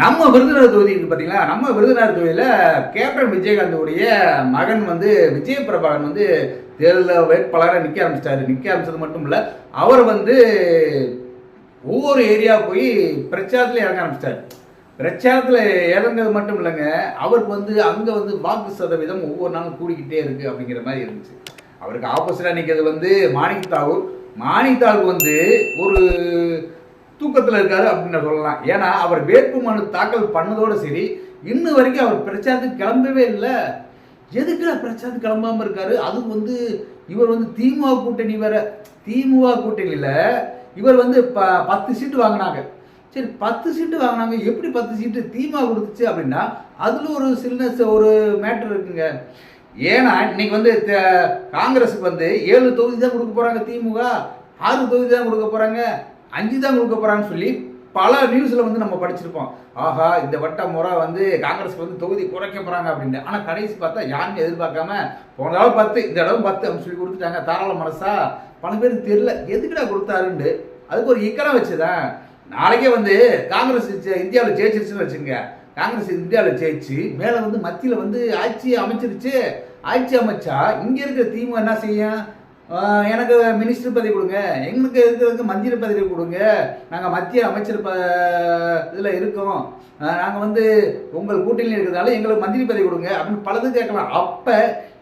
நம்ம விருதுநகர் தொகுதி பார்த்தீங்களா நம்ம விருதுநகர் தொகுதியில் கேப்டன் விஜயகாந்தோடைய மகன் வந்து விஜய பிரபாகரன் வந்து தேர்தலில் வேட்பாளராக நிற்க ஆரம்பிச்சிட்டாரு. நிற்க ஆரம்பிச்சது மட்டும் இல்லை அவர் வந்து ஒவ்வொரு ஏரியா போய் பிரச்சாரத்தில் இறங்க ஆரம்பிச்சிட்டார். பிரச்சாரத்தில் இறங்குறது மட்டும் இல்லைங்க அவருக்கு வந்து அங்கே வந்து வாக்கு சதவீதம் ஒவ்வொரு நாளும் கூடிக்கிட்டே இருக்குது அப்படிங்கிற மாதிரி இருந்துச்சு. அவருக்கு ஆப்போசிட்டாக நிற்கிறது வந்து மாணிக் தாகூர். மாணிக் தாகூர் வந்து ஒரு தூக்கத்தில் இருக்காரு அப்படின்னு சொல்லலாம். ஏன்னா அவர் வேட்பு மனு தாக்கல் பண்ணதோடு சரி இன்னும் வரைக்கும் அவர் பிரச்சாரத்துக்கு கிளம்பவே இல்லை. எதுக்குடா பிரச்சாரத்துக்கு கிளம்பாமல் இருக்காரு? அதுவும் வந்து இவர் வந்து திமுக கூட்டணி வேற. திமுக கூட்டணியில் இவர் வந்து ப பத்து சீட்டு வாங்கினாங்க. சரி பத்து சீட்டு வாங்கினாங்க. எப்படி பத்து சீட்டு திமுக கொடுத்துச்சு அப்படின்னா அதில் ஒரு சில்னஸ் ஒரு மேட்டர் இருக்குங்க. ஏன்னா இன்னைக்கு வந்து காங்கிரஸுக்கு வந்து ஏழு தொகுதி தான் கொடுக்க போகிறாங்க திமுக. ஆறு தொகுதி தான் கொடுக்க போகிறாங்க அஞ்சு தான் கொடுக்க போகிறாங்கன்னு சொல்லி பல நியூஸில் வந்து நம்ம படிச்சிருப்போம். ஆஹா இந்த வட்ட முறை வந்து காங்கிரஸ் வந்து தொகுதி குறைக்க போகிறாங்க அப்படின்னு ஆனால் கடைசி பார்த்தா யாருமே எதிர்பார்க்காம போன தடவை பத்து இந்த தடவை பத்து அப்படின்னு சொல்லி கொடுத்துட்டாங்க. தாராள மனசா. பல பேருக்கு தெரியல. எதுக்குடா கொடுத்தாருண்டு அதுக்கு ஒரு இக்கரம் வச்சுதான். நாளைக்கே வந்து காங்கிரஸ் இந்தியாவில் ஜெயிச்சிருச்சுன்னு வச்சுங்க காங்கிரஸ் இந்தியாவில் ஜெயிச்சு மேலே வந்து மத்தியில் வந்து ஆட்சி அமைச்சிருச்சு. ஆட்சி அமைச்சா இங்கே இருக்கிற திமுக என்ன செய்யும்? எனக்கு மினிஸ்டர் பதவி கொடுங்க. எங்களுக்கு இருக்கிறதுக்கு மந்திரி பதவி கொடுங்க. நாங்கள் மத்திய அமைச்சர் ப இதில் இருக்கோம். நாங்கள் வந்து உங்கள் கூட்டணியில் இருக்கிறதால எங்களுக்கு மந்திரி பதவி கொடுங்க அப்படின்னு பலது கேட்கலாம். அப்போ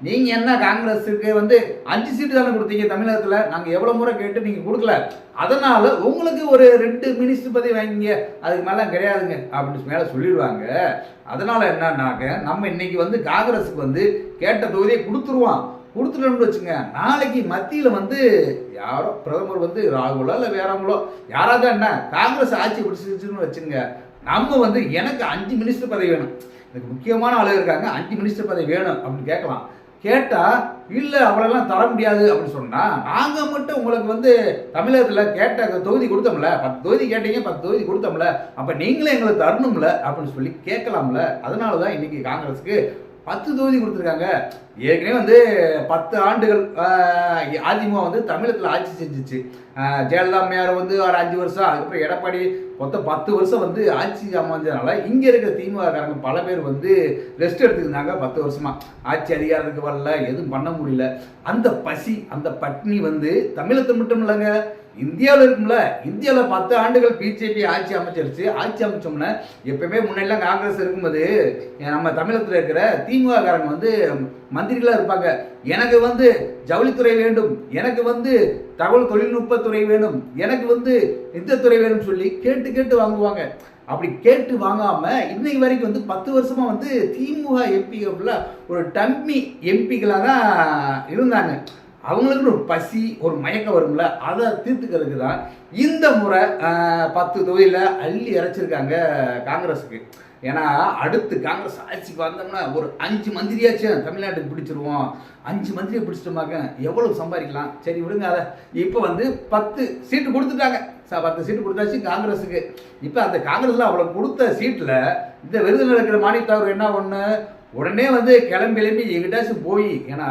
நீங்கள் என்ன காங்கிரஸுக்கு வந்து அஞ்சு சீட்டு தானே கொடுத்தீங்க தமிழகத்தில்? நாங்கள் எவ்வளோ முறை கேட்டு நீங்கள் கொடுக்கல. அதனால் உங்களுக்கு ஒரு ரெண்டு மினிஸ்டர் பதவி வாங்கிங்க. அதுக்கு மேலே கிடையாதுங்க அப்படின்னு மேலே சொல்லிடுவாங்க. அதனால் என்னன்னாக்க நம்ம இன்னைக்கு வந்து காங்கிரஸுக்கு வந்து கேட்ட தொகுதியை கொடுத்துருவான் கொடுத்துட்டோம்னு வச்சுங்க நாளைக்கு மத்தியில் வந்து யாரோ பிரதமர் வந்து ராகுலோ இல்லை வேறவங்களோ யாராவது என்ன காங்கிரஸ் ஆட்சி பிடிச்சிருச்சுன்னு வச்சுங்க நம்ம வந்து எனக்கு அஞ்சு மினிஸ்டர் பதவி வேணும். எனக்கு முக்கியமான ஆளு இருக்காங்க அஞ்சு மினிஸ்டர் பதவி வேணும் அப்படின்னு கேட்கலாம். கேட்டால் இல்லை அவ்வளோலாம் தர முடியாது அப்படின்னு சொன்னால் நாங்கள் மட்டும் உங்களுக்கு வந்து தமிழகத்தில் கேட்ட தொகுதி கொடுத்தோம்ல பத்து தொகுதி கேட்டீங்க பத்து தொகுதி கொடுத்தோம்ல அப்போ நீங்களே எங்களுக்கு தரணும்ல அப்படின்னு சொல்லி கேட்கலாம்ல. அதனால தான் இன்னைக்கு காங்கிரஸுக்கு பத்து தொகுதி கொடுத்துருக்காங்க. ஏற்கனவே வந்து பத்து ஆண்டுகள் அதிமுக வந்து தமிழகத்தில் ஆட்சி செஞ்சிச்சு. ஜெயலலிதா அம்மையார் வந்து ஒரு அஞ்சு வருஷம் அதுக்கப்புறம் எடப்பாடி மொத்தம் பத்து வருஷம் வந்து ஆட்சி அமைஞ்சதுனால இங்கே இருக்கிற திமுகக்காரங்க பல பேர் வந்து ரெஸ்ட் எடுத்துக்கிட்டாங்க பத்து வருஷமா. ஆட்சி அதிகாரத்துக்கு வரல எதுவும் பண்ண முடியல. அந்த பசி அந்த பட்னி வந்து தமிழகத்தில் மட்டும் இல்லைங்க. இந்தியாவில் இருக்கும்ல இந்தியாவில் பத்து ஆண்டுகள் பிஜேபி ஆட்சி அமைச்சிருச்சு. ஆட்சி அமைச்சோம்னா எப்பயுமே முன்னாடிலாம் காங்கிரஸ் இருக்கும்போது நம்ம தமிழகத்தில் இருக்கிற திமுககாரங்க வந்து மந்திரிகளாக இருப்பாங்க. எனக்கு வந்து ஜவுளித்துறை வேண்டும் எனக்கு வந்து தகவல் தொழில்நுட்பத்துறை வேணும் எனக்கு வந்து இந்த துறை வேணும்னு சொல்லி கேட்டு கேட்டு வாங்குவாங்க. அப்படி கேட்டு வாங்காம இன்னைக்கு வரைக்கும் வந்து பத்து வருஷமா வந்து திமுக எம்பிகள் ஒரு டம்மி எம்பிகளாக தான் இருந்தாங்க. அவங்களுக்குன்னு ஒரு பசி ஒரு மயக்கம் வரும்ல அதை தீர்த்துக்கிறதுக்கு தான் இந்த முறை பத்து தொகுதியில் அள்ளி இறைச்சிருக்காங்க காங்கிரஸுக்கு. ஏன்னா அடுத்து காங்கிரஸ் ஆட்சிக்கு வந்தோம்னா ஒரு அஞ்சு மந்திரியாச்சும் தமிழ்நாட்டுக்கு பிடிச்சிருவோம். அஞ்சு மந்திரியை பிடிச்சிட்டோமாக்க எவ்வளவு சம்பாதிக்கலாம்? சரி விடுங்க அதை. இப்போ வந்து பத்து சீட்டு கொடுத்துட்டாங்க. ச- பத்து சீட்டு கொடுத்தாச்சு காங்கிரஸுக்கு. இப்போ அந்த காங்கிரஸில் அவ்வளோ கொடுத்த சீட்டில் இந்த விருதுநகர் இருக்கிற மாநிலத்தவர் என்ன ஒன்று உடனே வந்து கிளம்பி கிளம்பி எங்கிட்டாச்சும் போய் ஏன்னா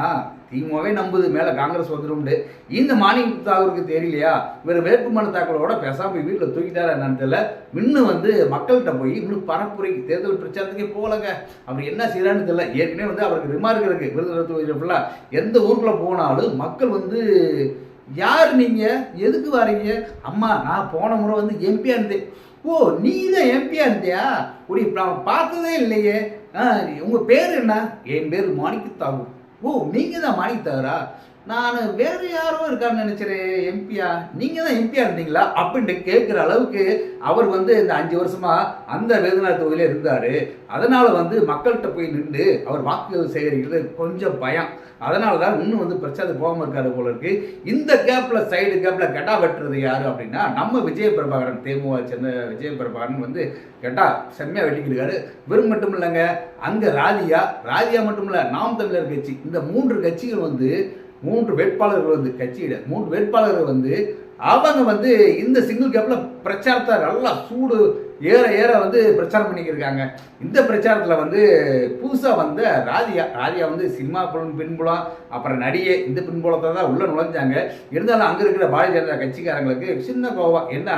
திமுகவே நம்புது மேலே காங்கிரஸ் வந்துடும்னு இந்த மானியம் தாகூருக்கு தெரியலையா? இவர் வேட்புமனு தாக்கலோட பேசாமல் வீட்டில் தூக்கிட்டாரா என்னன்னு தெரியல. இன்னும் வந்து மக்கள்கிட்ட போய் இன்னும் பரப்புரைக்கு தேர்தல் பிரச்சாரத்துக்கே போகலங்க. அவர் என்ன செய்யறான்னு தெரியல. ஏற்கனவே வந்து அவருக்கு ரிமார்க் இருக்கு விருதுநகர் தொகுதியில் ஃபுல்லாக எந்த ஊருக்குள்ள போனாலும் மக்கள் வந்து யார் நீங்கள் எதுக்கு வரீங்க? அம்மா நான் போன முறை வந்து எம்பியா இருந்தேன். ஓ நீ தான் எம்பியா இருந்தியா? உடைய பார்த்ததே இல்லையே. ஆ, உங்க பேர் என்ன? என் பேர் மாணிக்க ஓ நீங்க தான் மாணிக்க நான் வேறு யாரோ இருக்கான்னு நினைச்சேன் எம்பியா? நீங்க தான் எம்பியா இருந்தீங்களா? அப்படின்ட்டு கேட்குற அளவுக்கு அவர் வந்து இந்த அஞ்சு வருஷமா அந்த வேதனா தொகுதியில இருந்தாரு. அதனால வந்து மக்கள்கிட்ட போய் நின்று அவர் வாக்குகள் சேகரிக்கிறது கொஞ்சம் பயம். அதனால தான் இன்னும் வந்து பிரச்சாரம் போகாம இருக்காரு போல இருக்கு. இந்த கேப்ல சைடு கேப்ல கெட்டா வெட்டுறது யாரு அப்படின்னா நம்ம விஜய பிரபாகரன் தேமுக சேர்ந்த விஜய பிரபாகரன் வந்து கெட்டா செம்மையா வெட்டிக்கிருக்காரு வெறும் மட்டும் இல்லைங்க அங்க ராதியா ராதியா மட்டும் இல்ல நாம் தமிழர் கட்சி. இந்த மூன்று கட்சிகள் வந்து மூன்று வேட்பாளர்கள் வந்து கட்சியிட மூன்று வேட்பாளர்கள் வந்து அவங்க வந்து இந்த சிங்கிள் கேப்ல பிரச்சாரத்தை நல்லா சூடு ஏற ஏற வந்து பிரச்சாரம் பண்ணிக்கிருக்காங்க. இந்த பிரச்சாரத்தில் வந்து புதுசாக வந்த ராதியா ராதியா வந்து சினிமா புலம் பின்புலம் அப்புறம் நடிகை இந்த பின்புலத்தை தான் உள்ளே நுழைஞ்சாங்க. இருந்தாலும் அங்கே இருக்கிற பாரதிய ஜனதா கட்சிக்காரங்களுக்கு சின்ன கோவம். என்ன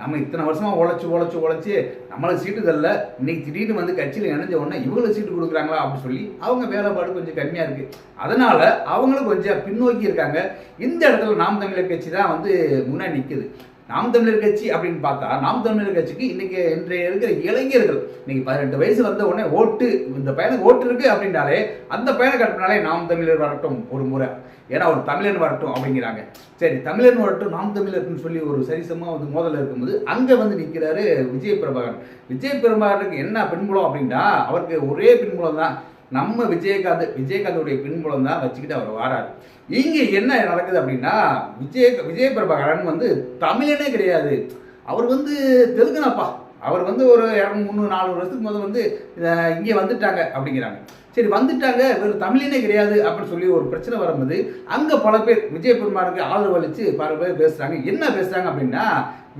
நம்ம இத்தனை வருஷமாக உழைச்சி உழைச்சி உழைச்சி நம்மளை சீட்டு தரல. இன்னைக்கு திடீர்னு வந்து கட்சியில் இணைஞ்ச உடனே இவங்களுக்கு சீட்டு கொடுக்குறாங்களா அப்படின்னு சொல்லி அவங்க வேலைப்பாடு கொஞ்சம் கம்மியாக இருக்குது அதனால் அவங்களும் கொஞ்சம் பின்னோக்கி இருக்காங்க. இந்த இடத்துல நாம் தமிழர் கட்சி தான் வந்து முன்னாடி நிற்குது நாம் தமிழர் கட்சி அப்படின்னு பார்த்தா நாம் தமிழர் கட்சிக்கு இன்னைக்கு இன்றைய இருக்கிற இளைஞர்கள் இன்னைக்கு பதினெட்டு வயசு வந்த உடனே ஓட்டு இந்த பையனுக்கு ஓட்டு இருக்கு அப்படின்னாலே அந்த பையனை கட்டினாலே நாம் தமிழர் வரட்டும் ஒரு முறை. ஏன்னா ஒரு தமிழன் வரட்டும் அப்படிங்கிறாங்க. சரி தமிழன் வரட்டும் நாம் தமிழர்னு சொல்லி ஒரு சரிசமா வந்து மோதல் இருக்கும்போது அங்க வந்து நிற்கிறாரு விஜய் பிரபாகரன் விஜய் பிரபாகரனுக்கு என்ன பின்புலம் அப்படின்னா அவருக்கு ஒரே பின்புலம் தான். நம்ம விஜயகாந்த் விஜயகாந்தோடைய பின்புலம் தான் வச்சுக்கிட்டு அவர் வாராரு. இங்க என்ன நடக்குது அப்படின்னா விஜய விஜய பிரபாகரன் வந்து தமிழனே கிடையாது. அவர் வந்து தெலுங்குனாப்பா. அவர் வந்து ஒரு இரநூறு முந்நூறு நானூறு வருஷத்துக்கு முதல் வந்து இங்கே வந்துட்டாங்க அப்படிங்கிறாங்க. சரி வந்துட்டாங்க இவர் தமிழனே கிடையாது அப்படின்னு சொல்லி ஒரு பிரச்சனை வரும்போது அங்கே பல பேர் விஜய பெருமானுக்கு ஆதரவு அளித்து பல பேர் பேசுகிறாங்க என்ன பேசுகிறாங்க அப்படின்னா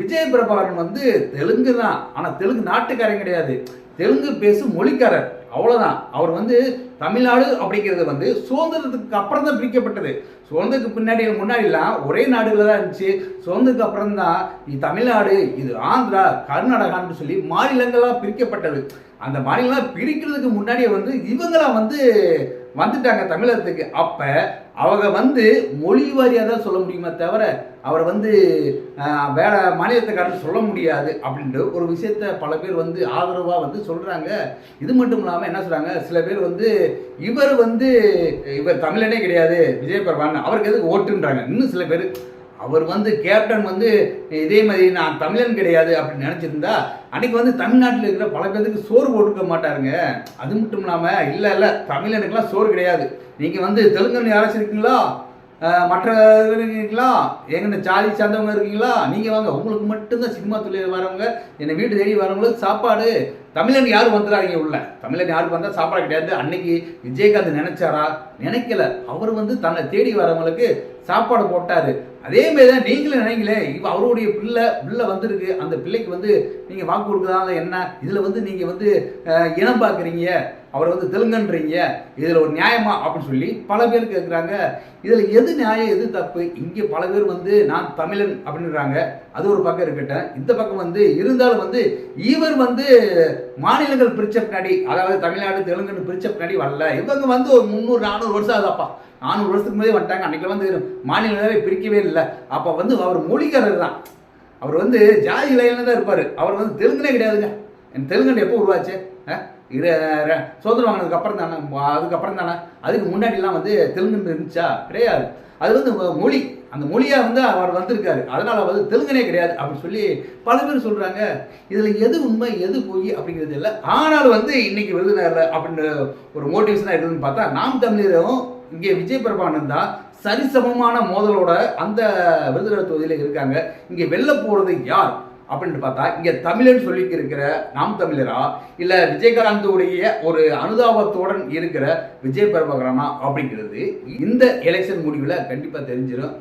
விஜய பிரபாகரன் வந்து தெலுங்கு தான் ஆனால் தெலுங்கு நாட்டுக்காரன் கிடையாது. தெலுங்கு பேசும் மொழிக்காரர். அவ்வளோதான் அவர் வந்து தமிழ்நாடு அப்படிங்கிறது வந்து சுதந்திரத்துக்கு அப்புறம் தான் பிரிக்கப்பட்டது. சுதந்திரத்துக்கு பின்னாடி முன்னாடிலாம் ஒரே நாடுகளில் தான் இருந்துச்சு. சுதந்திரத்துக்கு அப்புறம் தான் இது தமிழ்நாடு இது ஆந்திரா கர்நாடகான்னு சொல்லி மாநிலங்களாக பிரிக்கப்பட்டது. அந்த மாநிலம் பிரிக்கிறதுக்கு முன்னாடியே வந்து இவங்களாம் வந்து வந்துட்டாங்க தமிழகத்துக்கு. அப்ப அவங்க வந்து மொழி வாரியாக தான் சொல்ல முடியுமே தவிர அவரை வந்து வேற மாநிலத்துக்காரன் சொல்ல முடியாது அப்படின்ட்டு ஒரு விஷயத்த பல பேர் வந்து ஆதரவாக வந்து சொல்கிறாங்க இது மட்டும் இல்லாமல் என்ன சொல்கிறாங்க சில பேர் வந்து இவர் வந்து இவர் தமிழனே கிடையாது விஜய் பிரபான் அவருக்கு எதுக்கு ஓட்டுன்றாங்க. இன்னும் சில பேர் அவர் வந்து கேப்டன் வந்து இதே மாதிரி நான் தமிழன் கிடையாது அப்படின்னு நினச்சிருந்தா அன்றைக்கி வந்து தமிழ்நாட்டில் இருக்கிற பல பேருக்கு சோறு போட்டுக்க மாட்டாருங்க. அது மட்டும் இல்லாமல் இல்லை இல்லை தமிழனுக்கெல்லாம் சோறு கிடையாது. நீங்கள் வந்து தெலுங்கன் யாராச்சும் இருக்கீங்களா? மற்ற இருக்கீங்களா? எங்கன்னு ஜாலி சார்ந்தவங்க இருக்கீங்களா? நீங்கள் வாங்க. உங்களுக்கு மட்டும்தான் சினிமா தொழில் வரவங்க என்னை வீட்டு தேடி வரவங்களுக்கு சாப்பாடு. தமிழன் யாரும் வந்துடாதீங்க உள்ள. தமிழன் யாருக்கு வந்தால் சாப்பாடு கிடையாது. அன்னைக்கு விஜயகாந்த் நினைச்சாரா? நினைக்கல. அவர் வந்து தன்னை தேடி வரவங்களுக்கு சாப்பாடு போட்டார். அதே மாதிரி தான் நீங்களும் நினைங்களே இப்போ அவருடைய பிள்ளை பிள்ளை வந்திருக்கு. அந்த பிள்ளைக்கு வந்து நீங்கள் வாக்கு கொடுக்குறதால என்ன? இதில் வந்து நீங்கள் வந்து இனம் பார்க்குறீங்க. அவர் வந்து தெலுங்குன்றீங்க இதில் ஒரு நியாயமா அப்படின்னு சொல்லி பல பேர் கேட்குறாங்க இதில் எது நியாயம் எது தப்பு? இங்கே பல பேர் வந்து நான் தமிழன் அப்படின்றாங்க. அது ஒரு பக்கம் இருக்கட்டும். இந்த பக்கம் வந்து இருந்தாலும் வந்து இவர் வந்து மாநிலங்கள் பிரிச்ச பின்னாடி அதாவது தமிழ்நாடு தெலுங்குன்னு பிரிச்ச பின்னாடி வரல. இவங்க வந்து ஒரு முந்நூறு நானூறு வருஷம் ஆகுதாப்பா. நானூறு வருஷத்துக்கு முன்னாடி வந்துட்டாங்க. அன்னைக்கு வந்து மாநிலங்களே பிரிக்கவே இல்லை. அப்போ வந்து அவர் மொழிக்காரர் தான். அவர் வந்து ஜாதி லைனில் தான் இருப்பார். அவர் வந்து தெலுங்குனே கிடையாதுங்க. என் தெலுங்குன்னு எப்போ உருவாச்சு? இரு சோதனை சுதந்திரம் வாங்கினதுக்கு அப்புறம் தானே அதுக்கப்புறம் தானே. அதுக்கு முன்னாடிலாம் வந்து தெலுங்கு இருந்துச்சா? கிடையாது. அது வந்து மொ- மொழி. அந்த மொழியாக வந்து அவர் வந்திருக்காரு. அதனால் வந்து தெலுங்கனே கிடையாது அப்படின்னு சொல்லி பல பேர் சொல்கிறாங்க இதில் எது உண்மை எது போய் அப்படிங்கிறது இல்லை. ஆனால் வந்து இன்னைக்கு விருதுநகரில் அப்படின்ற ஒரு மோட்டிவேஷனாக இருக்குதுன்னு பார்த்தா நாம் தமிழரும் இங்கே விஜய் பிரபானந்த் தான் சரிசமமான மோதலோட அந்த விருதுநகர் தொகுதியில் இருக்காங்க. இங்கே வெளில போகிறது யார்? அப்படின்னு பார்த்தா இங்கே தமிழன் சொல்லிக்கு இருக்கிற நாம் தமிழரா? இல்லை விஜயகாந்தோடைய ஒரு அனுதாபத்துடன் இருக்கிற விஜய் பிரபகரனா அப்படிங்கிறது இந்த எலெக்ஷன் முடிவில் கண்டிப்பாக தெரிஞ்சிடும்